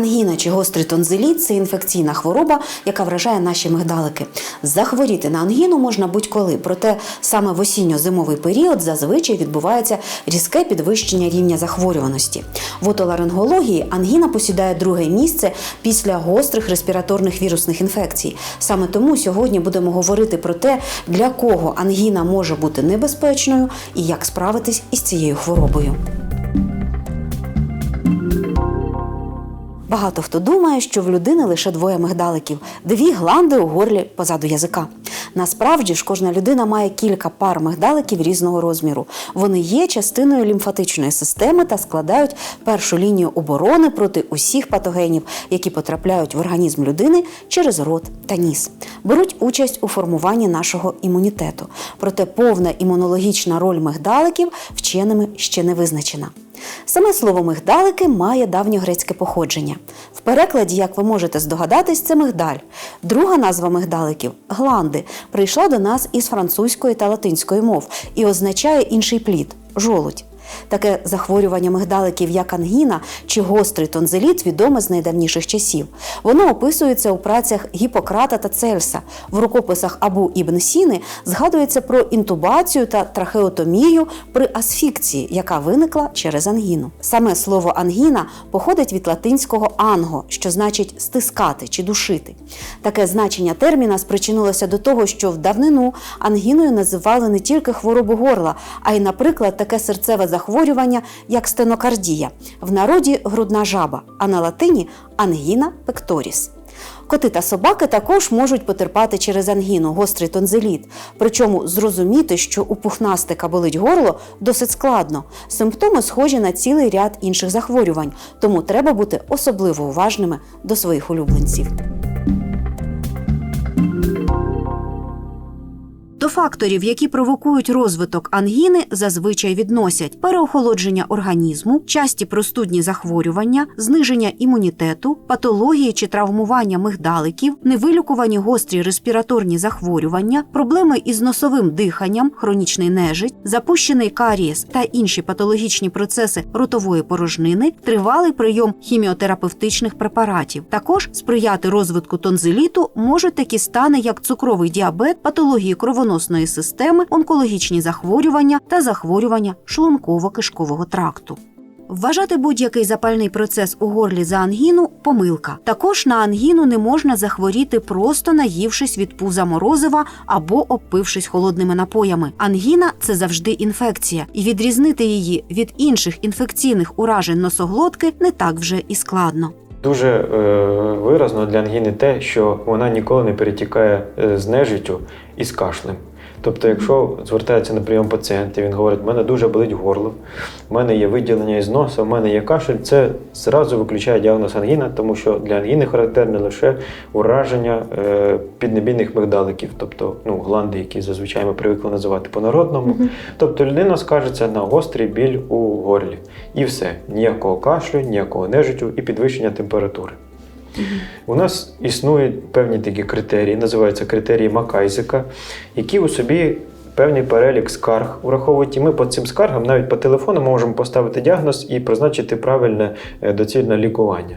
Ангіна чи гострий тонзиліт це інфекційна хвороба, яка вражає наші мигдалики. Захворіти на ангіну можна будь-коли, проте саме в осінньо-зимовий період зазвичай відбувається різке підвищення рівня захворюваності. В отоларингології ангіна посідає друге місце після гострих респіраторних вірусних інфекцій. Саме тому сьогодні будемо говорити про те, для кого ангіна може бути небезпечною і як справитись із цією хворобою. Багато хто думає, що в людини лише двоє мигдаликів, дві гланди у горлі позаду язика. Насправді ж кожна людина має кілька пар мигдаликів різного розміру. Вони є частиною лімфатичної системи та складають першу лінію оборони проти усіх патогенів, які потрапляють в організм людини через рот та ніс. Беруть участь у формуванні нашого імунітету. Проте повна імунологічна роль мигдаликів вченими ще не визначена. Саме слово мигдалики має давньогрецьке походження. В перекладі, як ви можете здогадатись, це мигдаль. Друга назва мигдаликів гланди, прийшла до нас із французької та латинської мов і означає інший плід жолудь. Таке захворювання мигдаликів, як ангіна чи гострий тонзиліт, відоме з найдавніших часів. Воно описується у працях Гіппократа та Цельса. В рукописах Абу Ібн Сіни згадується про інтубацію та трахеотомію при асфікції, яка виникла через ангіну. Саме слово ангіна походить від латинського анго, що значить стискати чи душити. Таке значення терміна спричинилося до того, що в давнину ангіною називали не тільки хворобу горла, а й, наприклад, таке серцеве захворювання, як стенокардія, в народі грудна жаба, а на латині ангіна пекторіс. Коти та собаки також можуть потерпати через ангіну, гострий тонзиліт. Причому зрозуміти, що у пухнастика болить горло, досить складно. Симптоми схожі на цілий ряд інших захворювань, тому треба бути особливо уважними до своїх улюбленців. Факторів, які провокують розвиток ангіни, зазвичай відносять переохолодження організму, часті простудні захворювання, зниження імунітету, патології чи травмування мигдаликів, невилікувані гострі респіраторні захворювання, проблеми із носовим диханням, хронічний нежить, запущений карієс та інші патологічні процеси ротової порожнини, тривалий прийом хіміотерапевтичних препаратів. Також сприяти розвитку тонзиліту можуть такі стани, як цукровий діабет, патології кровоносної системи, онкологічні захворювання та захворювання шлунково-кишкового тракту. Вважати будь-який запальний процес у горлі за ангіну помилка. Також на ангіну не можна захворіти, просто наївшись від пуза морозива або обпившись холодними напоями. Ангіна це завжди інфекція, і відрізнити її від інших інфекційних уражень носоглотки не так вже і складно. Дуже е, виразно для ангіни те, що вона ніколи не перетікає е, з нежиттю і з кашлем. Тобто, якщо звертається на прийом пацієнт, і він говорить, в мене дуже болить горло, в мене є виділення із носа, в мене є кашель, це зразу виключає діагноз ангіна, тому що для ангіни характерне лише ураження е, піднебійних мигдаликів, тобто ну, гланди, які зазвичай ми привикли називати по-народному. Тобто людина скажеться на гострий біль у горлі. І все. Ніякого кашлю, ніякого нежиттю і підвищення температури. У нас існують певні такі критерії, називаються критерії Макайзика, які у собі певний перелік скарг враховують. І ми по цим скаргам навіть по телефону можемо поставити діагноз і призначити правильне е, доцільне лікування.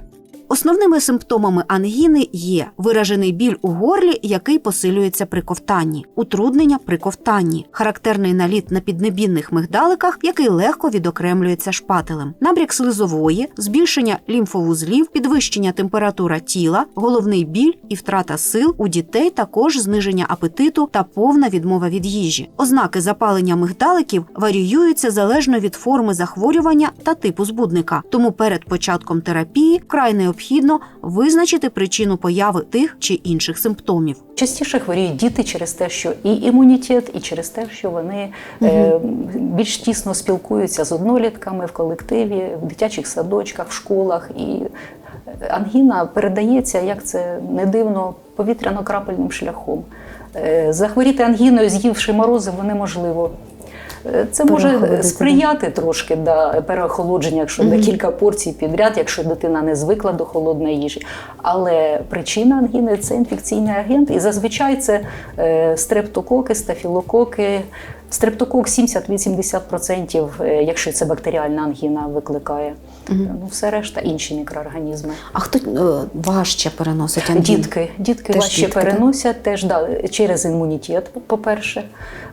Основними симптомами ангіни є виражений біль у горлі, який посилюється при ковтанні, утруднення при ковтанні, характерний наліт на піднебінних мигдаликах, який легко відокремлюється шпателем, набряк слизової, збільшення лімфовузлів, підвищення температура тіла, головний біль і втрата сил у дітей, також зниження апетиту та повна відмова від їжі. Ознаки запалення мигдаликів варіюються залежно від форми захворювання та типу збудника. Тому перед початком терапії вкрай необхідно визначити причину появи тих чи інших симптомів. Частіше хворіють діти через те, що і імунітет, і через те, що вони е, більш тісно спілкуються з однолітками в колективі, в дитячих садочках, в школах. І ангіна передається, як це не дивно, повітряно-крапельним шляхом. Е, захворіти ангіною, з'ївши морозиво, неможливо. Е, Це може сприяти трошки да, переохолодження, якщо декілька порцій підряд, якщо дитина не звикла до холодної їжі. Але причина ангіни це інфекційний агент, і зазвичай це е, стрептококи, стафілококи. Стрептокок 70-80%, е, якщо це бактеріальна ангіна, викликає. Ну, все решта інші мікроорганізми. А хто е, важче переносить ангіну? Дітки, дітки Теж важче дітки, так? переносять теж да, через імунітет, по-перше,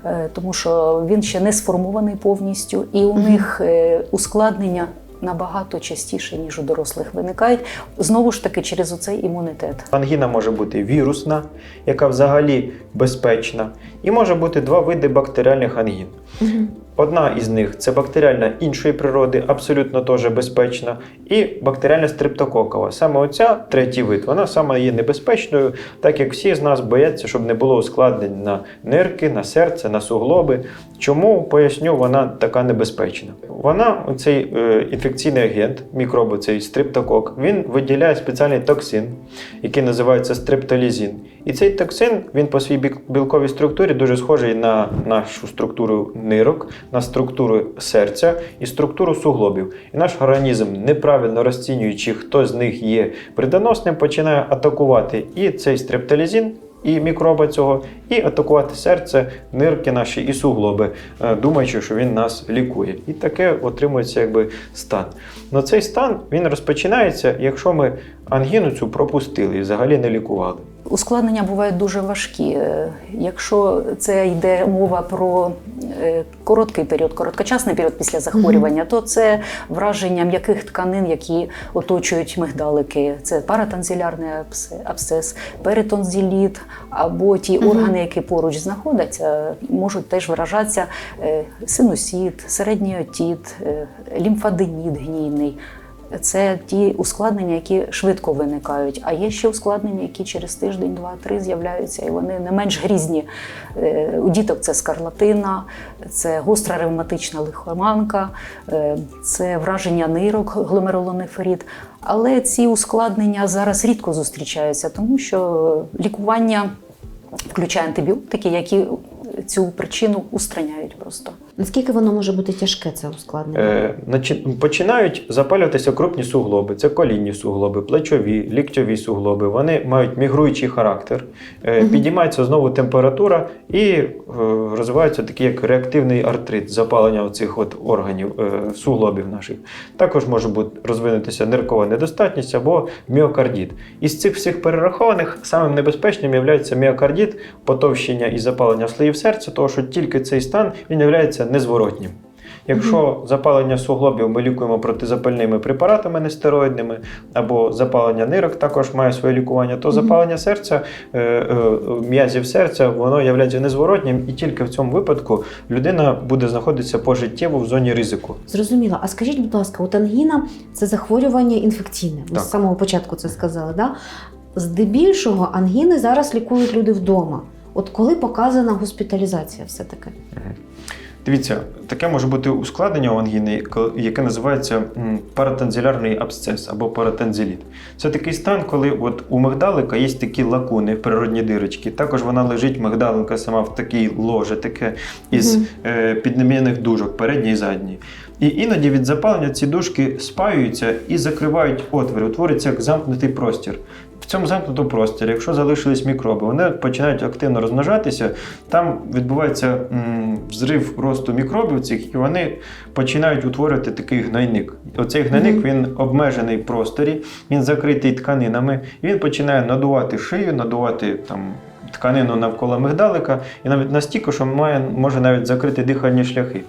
е, тому що він ще не сформований повністю, і у них е, ускладнення набагато частіше, ніж у дорослих виникають. Знову ж таки, через оцей імунітет. Ангіна може бути вірусна, яка взагалі безпечна, і може бути два види бактеріальних ангін. Одна із них це бактеріальна іншої природи, абсолютно теж безпечна, і бактеріальна стрептококова. Саме оця третій вид, вона саме є небезпечною, так як всі з нас бояться, щоб не було ускладнень на нирки, на серце, на суглоби. Чому поясню, вона така небезпечна? Вона, цей е, інфекційний агент, мікроби, цей стрептокок, він виділяє спеціальний токсин, який називається стрептолізін. І цей токсин він по своїй білковій структурі дуже схожий на нашу структуру нирок, на структуру серця і структуру суглобів. І наш організм, неправильно розцінюючи, хто з них є придоносним, починає атакувати і цей стрептолізін. І мікроба цього, і атакувати серце, нирки наші і суглоби, е, думаючи, що він нас лікує. І таке отримується якби стан. Но цей стан він розпочинається, якщо ми ангіну цю пропустили і взагалі не лікували. Ускладнення бувають дуже важкі. Е, Якщо це йде мова про е, короткий період, короткочасний період після захворювання, то це враження м'яких тканин, які оточують мигдалики. Це паратанзилярний абс- абсцес, перитонзиліт або ті органи, які поруч знаходяться, можуть теж виражатися е, синусіт, середній отіт, лімфаденіт гнійний. Це ті ускладнення, які швидко виникають. А є ще ускладнення, які через тиждень, два-три з'являються, і вони не менш грізні. Е, У діток це скарлатина, це гостра ревматична лихоманка, е, це враження нирок, гломерулонефрит. Але ці ускладнення зараз рідко зустрічаються, тому що лікування включає антибіотики, які цю причину устраняють просто. Наскільки воно може бути тяжке, це ускладнення? Е, починають запалюватися крупні суглоби, це колінні суглоби, плечові, ліктьові суглоби. Вони мають мігруючий характер, е, підіймається знову температура і е, розвивається такий як реактивний артрит, запалення оцих от органів е, суглобів наших. Також може бути розвинутися ниркова недостатність або міокардіт. Із цих всіх перерахованих самим небезпечним є міокардіт, потовщення і запалення слоїв серця, тому що тільки цей стан він є незворотнім. Якщо запалення суглобів ми лікуємо протизапальними препаратами нестероїдними, або запалення нирок також має своє лікування, то запалення серця, е, е, м'язів серця, воно є незворотнім, і тільки в цьому випадку людина буде знаходитися пожиттєво в зоні ризику. Зрозуміло. А скажіть, будь ласка, от ангіна це захворювання інфекційне. Ми з самого початку це сказали. Да? Здебільшого ангіни зараз лікують люди вдома. От коли показана госпіталізація, все таки. Дивіться, таке може бути ускладнення у ангіни, яке називається м, паратензилярний абсцес або паратензиліт. Це такий стан, коли от у мигдалика є такі лакуни, природні дирочки. Також вона лежить, мигдалинка сама в такій ложе, таке із Мгм. е, піднем'яних дужок, передній і задній. І іноді від запалення ці дужки спаюються і закривають отвори, утворюється як замкнутий простір. Цьому замкнутому просторі, якщо залишились мікроби, вони починають активно розмножатися. Там відбувається взрив росту мікробів цих, і вони починають утворювати такий гнойник. Оцей гнойник він обмежений в просторі, він закритий тканинами, і він починає надувати шию, надувати там. Тканину навколо мигдалика, і навіть настільки, що має, може навіть закрити дихальні шляхи.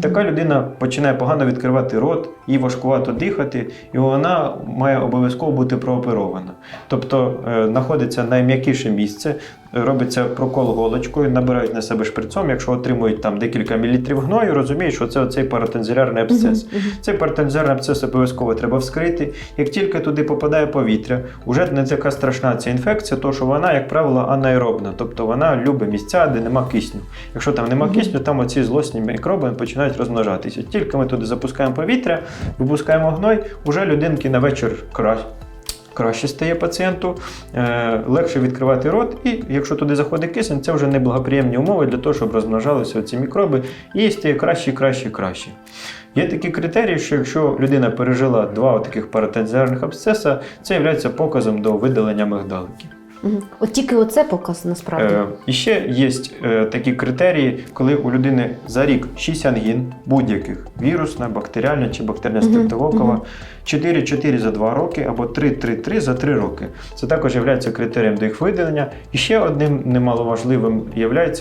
Така людина починає погано відкривати рот, їй важкувато дихати, і вона має обов'язково бути прооперована. Тобто е, знаходиться найм'якіше місце, робиться прокол голочкою, набирають на себе шприцом. Якщо отримують там декілька мілітрів гною, розуміють, що це оцей паратензилярний абсцес. Цей паратензилярний абсцес обов'язково треба вскрити. Як тільки туди попадає повітря, вже не така страшна ця інфекція, то що вона, як правило, анаеробна, тобто вона любить місця, де нема кисню. Якщо там нема кисню, там оці злосні мікроби починають розмножатися. Тільки ми туди запускаємо повітря, випускаємо гной, уже людинки на вечір краще. Краще стає пацієнту, е, легше відкривати рот, і якщо туди заходить кисень, це вже неблагоприємні умови для того, щоб розмножалися ці мікроби, і стає краще, краще, краще. Є такі критерії, що якщо людина пережила два таких паратензіарних абсцеса, це є показом до видалення мигдаликів. Мгм. От тільки оце показ насправді. Е, і ще є е, такі критерії, коли у людини за рік 6 ангін будь-яких вірусна, бактеріальна чи бактеріальна стрептококова, мгм. 4-4 за 2 роки або 3-3-3 за 3 роки. Це також є критерієм до їх видалення. І ще одним немаловажливим є,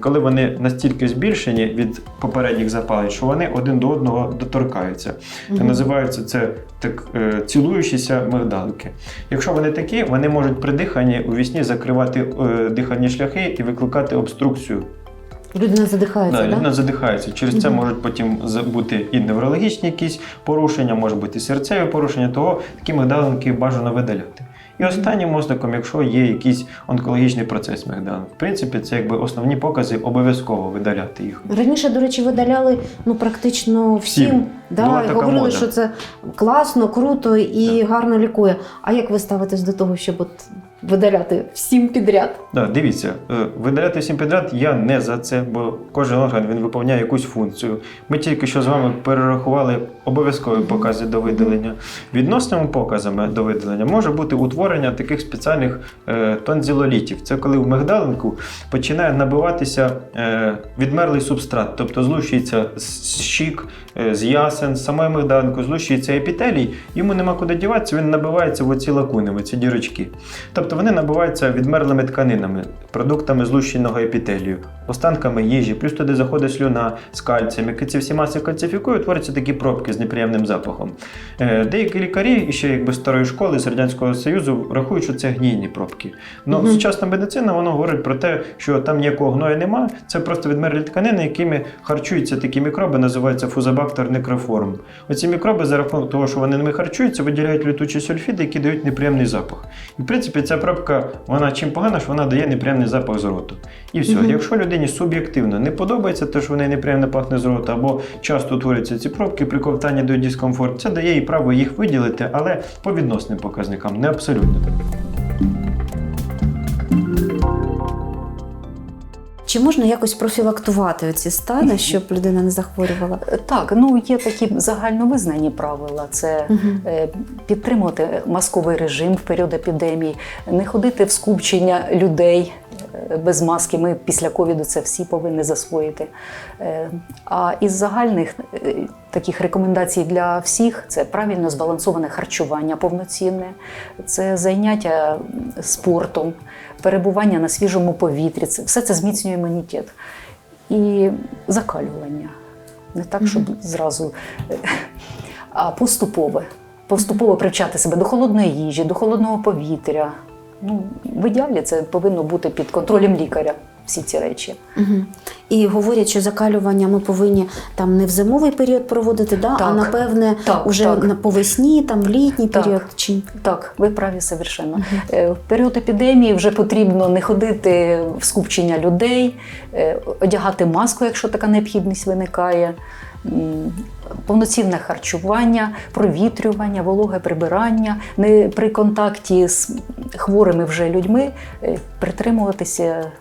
коли вони настільки збільшені від попередніх запалень, що вони один до одного доторкаються. Мгм. Називаються це так е, цілуючіся мигдалики. Якщо вони такі, вони можуть при диханні у вісні закривати е, дихальні шляхи і викликати обструкцію. Людина задихається, Да, так? людина задихається. Через це можуть потім бути і неврологічні якісь порушення, може бути і серцеві порушення, того такі мигдалинки бажано видаляти. І останнім ознаком, якщо є якийсь онкологічний процес мигдалин. В принципі, це якби основні покази, обов'язково видаляти їх. Раніше, до речі, видаляли ну практично всім. Всім. Да, і говорили, мода. що це класно, круто і гарно лікує. А як ви ставитесь до того, щоб от видаляти всім підряд? Да, дивіться, е, видаляти всім підряд я не за це, бо кожен орган він виповняє якусь функцію. Ми тільки що з вами перерахували обов'язкові покази до видалення. Відносними показами до видалення може бути утворення таких спеціальних е, тонзилолітів. Це коли в мигдалинку починає набиватися е, відмерлий субстрат, тобто злущується з щік, з ясен, з самої мигдалинку, злущується епітелій, йому нема куди діватися, він набивається в оці лакуни, в оці дірочки. Тобто вони набиваються відмерлими тканинами, продуктами злущеного епітелію, останками їжі, плюс туди заходить слюна з кальцієм. Які ці всі маси кальцифікують, творяться такі пробки з неприємним запахом. Е, Деякі лікарі, ще якби старої школи з Радянського Союзу, рахують, що це гнійні пробки. Ну, Мгм. сучасна медицина вона говорить про те, що там ніякого гною нема, це просто відмерлі тканини, якими харчуються такі мікроби, називаються фузобактер некроформ. Оці мікроби за рахунок того, що вони ними харчуються, виділяють літучі сульфіди, які дають неприємний запах. І в принципі ця пробка, вона чим погана, що вона дає неприємний запах з роту. І все. Мгм. Якщо людині суб'єктивно не подобається те, що в неї неприємно пахне з рота, або часто утворюються ці пробки, при ковтанні до дискомфорт, це дає їй право їх виділити, але по відносним показникам, не абсолютно. Чи можна якось профілактувати ці стани, щоб людина не захворювала? Так, ну є такі загальновизнані правила: це е, підтримувати масковий режим в період епідемії, не ходити в скупчення людей е, без маски. Ми після ковіду це всі повинні засвоїти. Е, А із загальних е, таких рекомендацій для всіх це правильно збалансоване харчування повноцінне, це заняття спортом, перебування на свіжому повітрі. Це все це зміцнює імунітет і закалювання. Не так, щоб зразу, а поступове. Поступово привчати себе до холодної їжі, до холодного повітря. Ну, в ідеалі це повинно бути під контролем лікаря, всі ці речі. Угу. І говорять, що закалювання ми повинні там не в зимовий період проводити, да? а напевне Так, уже так. по весні, там в літній Так. період. Чи Так, ви праві совершенно. Угу. В період епідемії вже потрібно не ходити в скупчення людей, е, одягати маску, якщо така необхідність виникає. Повноцінне харчування, провітрювання, вологе прибирання, не при контакті з хворими вже людьми е, притримуватися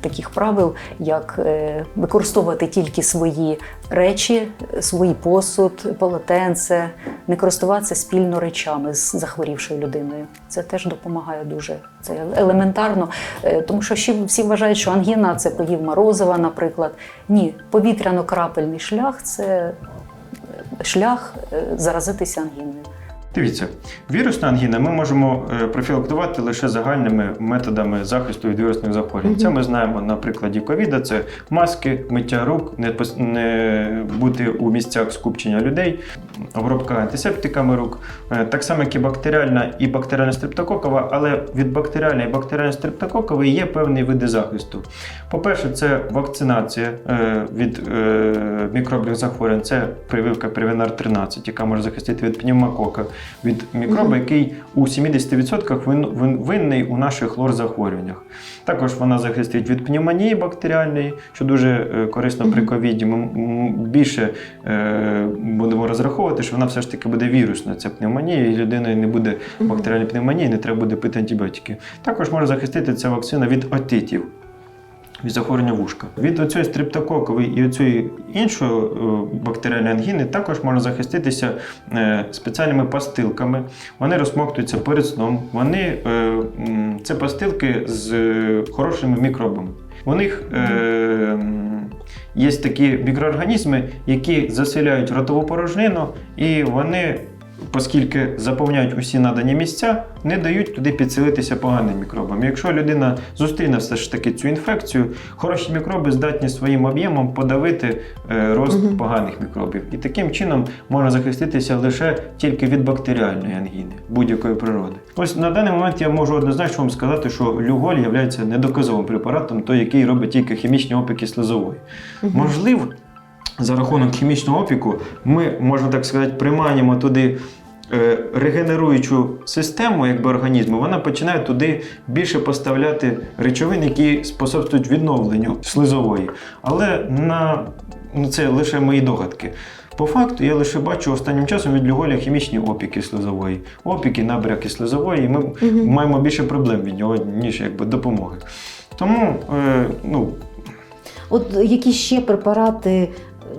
таких правил, як е, використовувати тільки свої речі, свій посуд, полотенце, не користуватися спільно речами з захворівшою людиною. Це теж допомагає дуже. Це елементарно, Е, тому що ще всі вважають, що ангіна це поїв морозива, наприклад. Ні, повітряно-крапельний шлях це е, шлях заразитися ангіною. Дивіться, вірусна ангіна ми можемо е, профілактувати лише загальними методами захисту від вірусних захворювань. Це ми знаємо на прикладі ковіда: це маски, миття рук, не, не бути у місцях скупчення людей, обробка антисептиками рук, Е, так само, як і бактеріальна і бактеріальна стрептококова, але від бактеріальної і бактеріальної стрептококової є певні види захисту. По-перше, це вакцинація е, від мікробних захворювань, це прививка Привінар 13, яка може захистити від пневмокока. Від мікроба, який у 70% вин- вин- винний у наших лор-захворюваннях. Також вона захистить від пневмонії бактеріальної, що дуже е, корисно при ковіді. Ми більше е, будемо розраховувати, що вона все ж таки буде вірусна, ця пневмонія, і людина не буде бактеріальної пневмонії, не треба буде пити антибіотики. Також може захистити ця вакцина від отитів. Від захворювання вушка. Від оцієї стрептококової і оцієї іншої е, бактеріальної ангіни також можна захиститися е, спеціальними пастилками. Вони розмоктуються перед сном. Вони, е, це пастилки з хорошими мікробами. У них е, є такі мікроорганізми, які заселяють ротову порожнину, і вони, оскільки заповняють усі надані місця, не дають туди підселитися поганим мікробам. Якщо людина зустріне все ж таки цю інфекцію, хороші мікроби здатні своїм об'ємом подавити е, рост поганих мікробів. І таким чином можна захиститися лише тільки від бактеріальної ангіни будь-якої природи. Ось на даний момент я можу однозначно вам сказати, що люголь є недоказовим препаратом, той, який робить тільки хімічні опіки слизової. Можливо, за рахунок хімічного опіку ми, можна так сказати, приманюємо туди е, регенеруючу систему якби, організму, вона починає туди більше поставляти речовин, які способствують відновленню слизової. Але на ну, це лише мої догадки. По факту, я лише бачу останнім часом від люголя хімічні опіки слизової, опіки, набряки слизової, і ми маємо більше проблем від нього, ніж якби допомоги. Тому е, ну, От які ще препарати,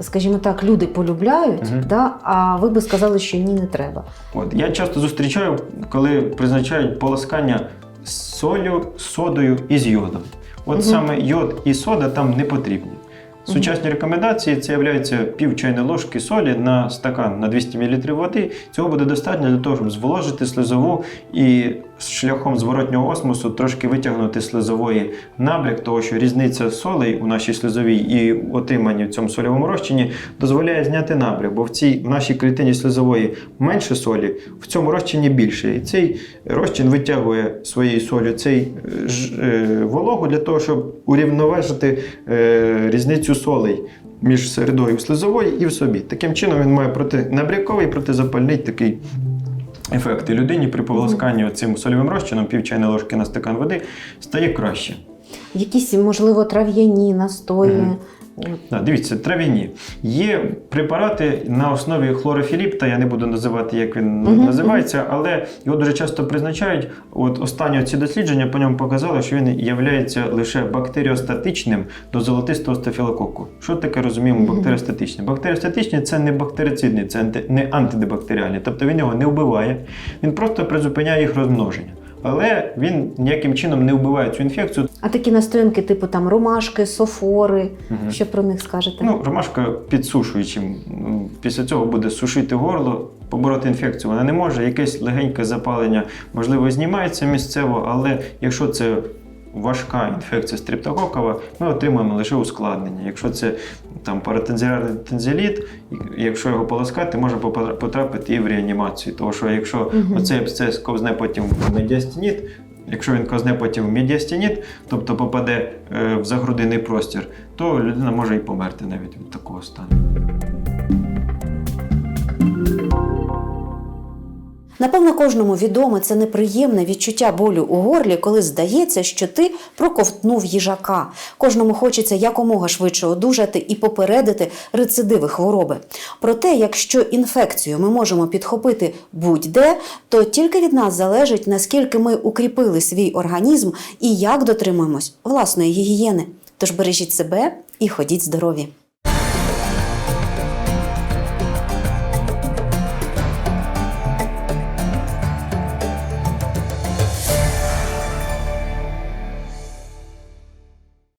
скажімо так, люди полюбляють, Мгм. да, а ви би сказали, що ні, не треба. От я часто зустрічаю, коли призначають полоскання з солью, содою і з йодом. От Мгм. саме йод і сода там не потрібні. Сучасні рекомендації це є пів чайної ложки солі на стакан на 200 мл води. Цього буде достатньо для того, щоб зволожити слизову і шляхом зворотнього осмосу трошки витягнути слизової набряк, того що різниця солей у нашій слизовій і отриманні в цьому сольовому розчині дозволяє зняти набряк, бо в цій в нашій клітині слизової менше солі, в цьому розчині більше. І цей розчин витягує своєю солью цей е, ж- е, вологу для того, щоб урівноважити е, різницю солей. Між середою слизової і в собі. Таким чином він має протинабряковий, протизапальний такий ефект. І людині при полосканні цим сольовим розчином пів чайної ложки на стакан води стає краще. Якісь, можливо, трав'яні настої. Мгм. Дивіться, трав'яні. Є препарати на основі хлорофіліпта, я не буду називати, як він Мгм, називається, але його дуже часто призначають. От останні ці дослідження по ньому показали, що він є лише бактеріостатичним до золотистого стафілококу. Що таке розуміємо бактеріостатичне? Бактеріостатичне це не бактерицидний, це не антидебактеріальний, тобто він його не вбиває, він просто призупиняє їх розмноження. Але він ніяким чином не вбиває цю інфекцію, А такі настоянки, типу там ромашки, софори. угу. Що про них скажете? Ну, ромашка підсушуючим. Після цього буде сушити горло, побороти інфекцію вона не може. Якесь легеньке запалення, можливо, знімається місцево, але якщо це важка інфекція стрептококова, ми отримуємо лише ускладнення. Якщо це там паратензіальний тензиліт, і якщо його полоскати, може потрапити і в реанімацію. Тому що якщо Мгм. оцей абсцес ковзне потім в медіастініт, Якщо він ковзне потім в медіастініт, тобто попаде е, в загрудинний простір, то людина може і померти навіть від такого стану. Напевно, кожному відоме це неприємне відчуття болю у горлі, коли здається, що ти проковтнув їжака. Кожному хочеться якомога швидше одужати і попередити рецидиви хвороби. Проте, якщо інфекцію ми можемо підхопити будь-де, то тільки від нас залежить, наскільки ми укріпили свій організм і як дотримуємось власної гігієни. Тож бережіть себе і ходіть здорові.